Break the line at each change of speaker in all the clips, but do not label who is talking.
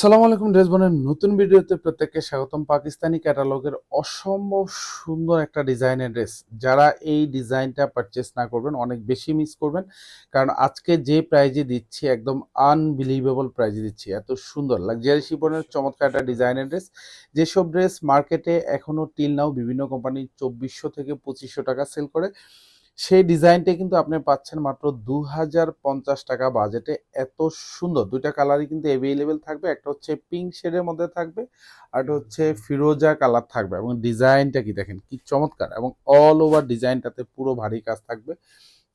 সালাম আলাইকুম ড্রেস বোনের নতুন ভিডিওতে প্রত্যেককে স্বাগতম। পাকিস্তানি ক্যাটালগের অসম্ভব সুন্দর একটা ডিজাইনের ড্রেস। যারা এই ডিজাইনটা পারচেস না করবেন, অনেক বেশি মিস করবেন। কারণ আজকে যে প্রাইজে দিচ্ছি, একদম আনবিলিভেবল প্রাইজে দিচ্ছি। এত সুন্দর লাক্সারি শিপনের চমৎকার একটা ডিজাইনের ড্রেস। যেসব ড্রেস মার্কেটে এখনও টিল নাও বিভিন্ন কোম্পানি চব্বিশশো থেকে পঁচিশশো টাকা সেল করে। সেই ডিজাইনটা কিন্তু আপনি পাচ্ছেন মাত্র দু হাজার পঞ্চাশ টাকা বাজেটে। এত সুন্দর। দুইটা কালারই কিন্তু অ্যাভেলেবেল থাকবে। একটা হচ্ছে পিঙ্ক শেডের মধ্যে থাকবে আর একটা হচ্ছে ফিরোজা কালার থাকবে। এবং ডিজাইনটা কি দেখেন? কি চমৎকার! এবং অল ওভার ডিজাইনটাতে পুরো ভারী কাজ থাকবে।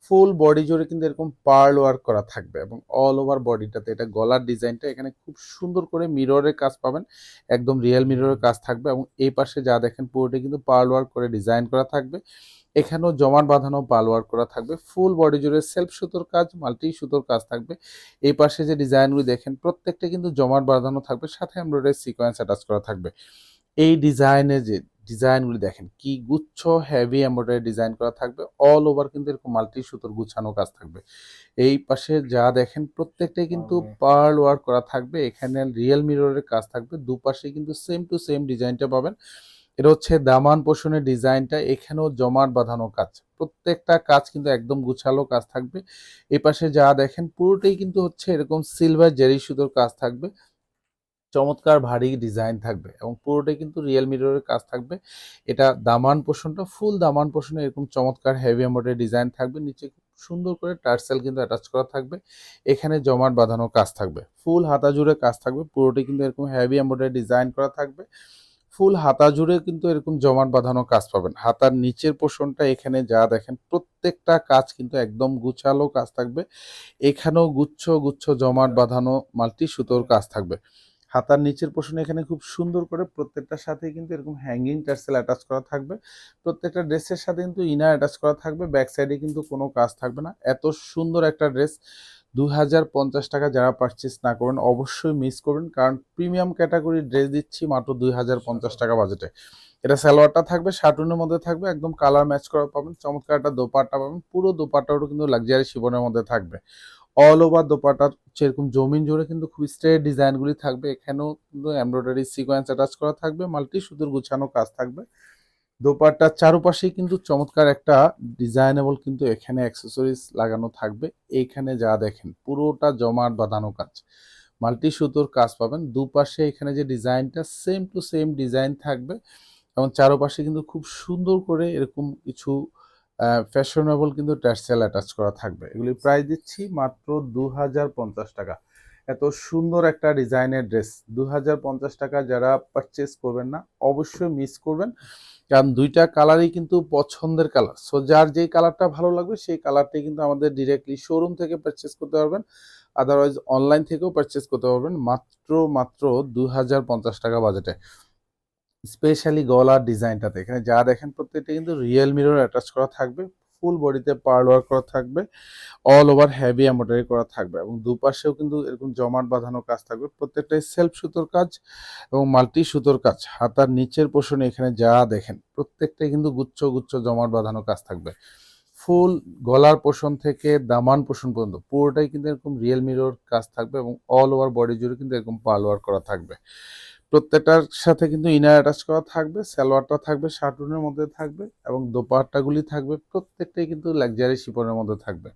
ফুল বডি জুড়ে কিন্তু এরকম পার্ল ওয়ার্ক করা থাকবে। এবং অল ওভার বডিটাতে এটা গলার ডিজাইনটা এখানে খুব সুন্দর করে মিররের কাজ পাবেন। একদম রিয়েল মিররের কাজ থাকবে। এবং এই পাশে যা দেখেন পুরোটা কিন্তু পার্ল ওয়ার্ক করে ডিজাইন করা থাকবে। এখানেও জমাট বাঁধানো পাল ওয়ার্ক করা থাকবে। ফুল বডি জুড়ে সেলফ সুতোর কাজ মাল্টি সুতোর কাজ থাকবে। এই পাশে যে ডিজাইনগুলি দেখেন প্রত্যেকটা কিন্তু জমাট বাঁধানো থাকবে সাথে এমব্রয়ডারি সিকোয়েন্স অ্যাটাচ করা থাকবে। এই ডিজাইনে যে ডিজাইনগুলি দেখেন কি গুচ্ছ হেভি এমব্রয়ডারি ডিজাইন করা থাকবে। অল ওভার কিন্তু এরকম মাল্টি সুতোর গুছানো কাজ থাকবে। এই পাশে যা দেখেন প্রত্যেকটাই কিন্তু পার্ল ওয়ার্ক করা থাকবে। এখানে রিয়েল মিররের কাজ থাকবে। দুপাশে কিন্তু সেম টু সেম ডিজাইনটা পাবেন। এটা হচ্ছে দামান পোষণের ডিজাইনটা, এখানেও জমাট বাঁধানো কাজ। প্রত্যেকটা কাজ কিন্তু একদম গুছালো কাজ থাকবে। এই পাশে যা দেখেন, পুরোটাই কিন্তু হচ্ছে এরকম সিলভার জেরি সুতোর কাজ থাকবে। চমৎকার ভারী ডিজাইন থাকবে এবং পুরোটাই কিন্তু রিয়েল মিররের কাজ থাকবে। এটা দামান পোষণটা ফুল দামান পোষণে এরকম চমৎকার হেভি এম্বয়ডারি ডিজাইন থাকবে। নিচে সুন্দর করে টার্সেল কিন্তু অ্যাটাচ করা থাকবে। এখানে জমাট বাঁধানো কাজ থাকবে। ফুল হাতা জুড়ে কাজ থাকবে। পুরোটাই কিন্তু এরকম হেভি এম্বয়ডারি ডিজাইন করা থাকবে। ফুল হাতা জুড়ে কিন্তু এরকম জমাট বাঁধানো কাজ পাবেন। হাতার নিচের পোষণটা এখানে যা দেখেন, প্রত্যেকটা কাজ কিন্তু একদম গুছালো কাজ থাকবে। এখানেও গুচ্ছ গুচ্ছ জমাট বাঁধানো মাল্টি সুতোর কাজ থাকবে। হাতার নিচের পোষণে এখানে খুব সুন্দর করে প্রত্যেকটার সাথে কিন্তু এরকম হ্যাঙ্গিং টার্সেল অ্যাটাচ করা থাকবে। প্রত্যেকটা ড্রেসের সাথে কিন্তু ইনার অ্যাটাচ করা থাকবে। ব্যাক সাইডে কিন্তু কোনো কাজ থাকবে না। এত সুন্দর একটা ড্রেস। দু হাজার পঞ্চাশ টাকা যারা পারচেস না করবেন, অবশ্যই মিস করবেন। কারণ প্রিমিয়াম ক্যাটাগরি ড্রেস দিচ্ছি মাত্র দুই হাজার পঞ্চাশ টাকা বাজেটে এটা সালোয়ারটা থাকবে শার্টুনের মধ্যে থাকবে, একদম কালার ম্যাচ করা পাবেন, চমৎকার একটা দোপাট্টা পাবেন। পুরো দোপাট্টাও কিন্তু লাক্সারি শিবনের মধ্যে থাকবে। অল ওভার দোপাটার সেরকম জমিন জুড়ে কিন্তু খুব স্ট্রেট ডিজাইনগুলি থাকবে। এখানেও কিন্তু এমব্রয়ডারি সিকোয়েন্স অ্যাটাচ করা থাকবে মাল্টি সুদূর গুছানো কাজ থাকবে। দোপাট্টার চারপাশেই কিন্তু চমৎকার একটা ডিজাইনেবল কিন্তু এখানে অ্যাক্সেসরিজ লাগানো থাকবে। এইখানে যা দেখেন, পুরোটা জমাট বাঁধানো কাজ। মাল্টি সুতোর কাজ পাবেন। দুপাশে এখানে যে ডিজাইনটা সেম টু সেম ডিজাইন থাকবে এবং চারপাশে কিন্তু খুব সুন্দর করে এরকম কিছু ফ্যাশনেবল কিন্তু ট্যাক্সেল অ্যাটাচ করা থাকবে। এগুলি প্রাইস দিচ্ছি মাত্র দু হাজার পঞ্চাশ টাকা। এত সুন্দর একটা ডিজাইনের ড্রেস। দু হাজার পঞ্চাশ টাকা যারা পারচেস করবেন না, অবশ্যই মিস করবেন। কারণ দুইটা কালারই কিন্তু পছন্দের কালার সো যার যেই কালারটা ভালো লাগবে, সেই কালারটাই কিন্তু আমাদের ডিরেক্টলি শোরুম থেকে পারচেস করতে পারবেন। আদারওয়াইজ অনলাইন থেকেও পারচেস করতে পারবেন। মাত্র মাত্র দু হাজার পঞ্চাশ টাকা বাজেটে স্পেশালি গলার ডিজাইনটাতে এখানে যা দেখেন, প্রত্যেকটা কিন্তু রিয়েল মিরর অ্যাটাচ করা থাকবে। ফুল বডিতে পার্ল ওয়ার্ক করা থাকবে অল ওভার হেভি এম্ব্রয়ডারি করা থাকবে এবং দুপাশেও কিন্তু এরকম জমাট বাঁধানো কাজ থাকবে। প্রত্যেকটাই সেলফ সুতোর কাজ এবং মাল্টি সুতোর কাজ। হাতার নিচের পোষণে এখানে যা দেখেন, প্রত্যেকটাই কিন্তু গুচ্ছ গুচ্ছ জমাট বাঁধানো কাজ থাকবে। ফুল গলার পোষণ থেকে দামান পোষণ পর্যন্ত পুরোটাই কিন্তু এরকম রিয়েল মিরর কাজ থাকবে এবং অল ওভার বডি জুড়ে কিন্তু এরকম পার্ল ওয়ার্ক করা থাকবে। প্রত্যেকটার সাথে কিন্তু ইনার অ্যাটাচ করা থাকবে সালোয়ারটা থাকবে, শার্টুনের মধ্যে থাকবে এবং দোপাট্টাগুলি থাকবে, প্রত্যেকটাই কিন্তু লাক্সারি শিপনের মধ্যে থাকবে।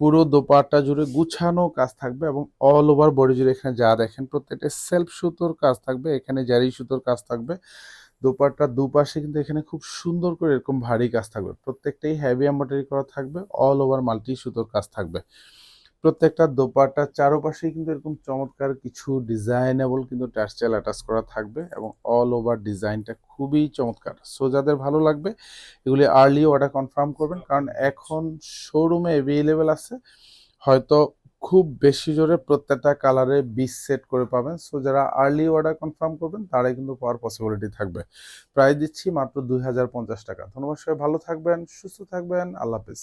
পুরো দোপাট্টা জুড়ে গুছানো কাজ থাকবে এবং অল ওভার বডি জুড়ে এখানে যা দেখেন প্রত্যেকটা সেলফ সুতোর কাজ থাকবে, এখানে জারি সুতোর কাজ থাকবে। দোপাট্টার দুপাশে কিন্তু এখানে খুব সুন্দর করে এরকম ভারী কাজ থাকবে, প্রত্যেকটাই হ্যাভি এম্বয়ডারি করা থাকবে অল ওভার মাল্টি সুতোর কাজ থাকবে। প্রত্যেকটা দোপাট্টার চারপাশেই কিন্তু এরকম চমৎকার কিছু ডিজাইনেবল কিন্তু টার্সেল অ্যাটাচ করা থাকবে এবং অল ওভার ডিজাইনটা খুবই চমৎকার। সো যাদের ভালো লাগবে, এগুলি আর্লি অর্ডার কনফার্ম করবেন, কারণ এখন শোরুমে অ্যাভেলেবেল আছে। হয়তো খুব বেশি জোরে প্রত্যেকটা কালারে বিশ সেট করে পাবেন। সো যারা আর্লি অর্ডার কনফার্ম করবেন, তারাই কিন্তু পাওয়ার পসিবিলিটি থাকবে। প্রাইস দিচ্ছি মাত্র দুই হাজার পঞ্চাশ টাকা। ধন্যবাদ সবাই, ভালো থাকবেন, সুস্থ থাকবেন, আল্লাহ হাফিজ।